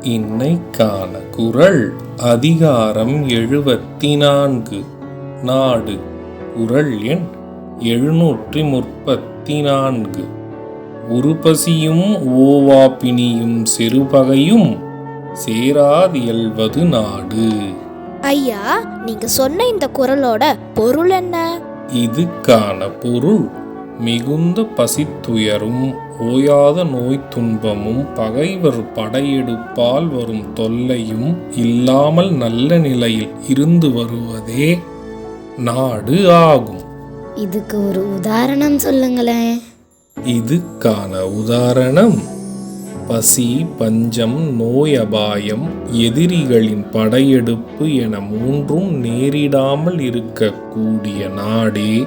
இன்னைக்கான குறள் அதிகாரம் எழுபத்தி நான்கு நாடு. குறள் எண் எழுநூற்றி முப்பத்தி நான்கு உருபசியும் ஓவாப்பினியும் சிறுபகையும் சேராதியல்வது நாடு. ஐயா நீங்க சொன்ன இந்த குரலோட பொருள் என்ன? இதுக்கான பொருள் மிகுந்த பசித்துயரும் ஓயாத நோய் துன்பமும் பகைவர் படையெடுப்பால் வரும் தொல்லையும் இல்லாமல் நல்ல நிலையில் இருந்து வருவதே நாடு ஆகும். இதுக்கு ஒரு உதாரணம் சொல்லுங்களேன். இதுக்கான உதாரணம் பசி பஞ்சம் நோய் அபாயம் எதிரிகளின் படையெடுப்பு என மூன்றும் நேரிடாமல் இருக்கக்கூடிய நாடே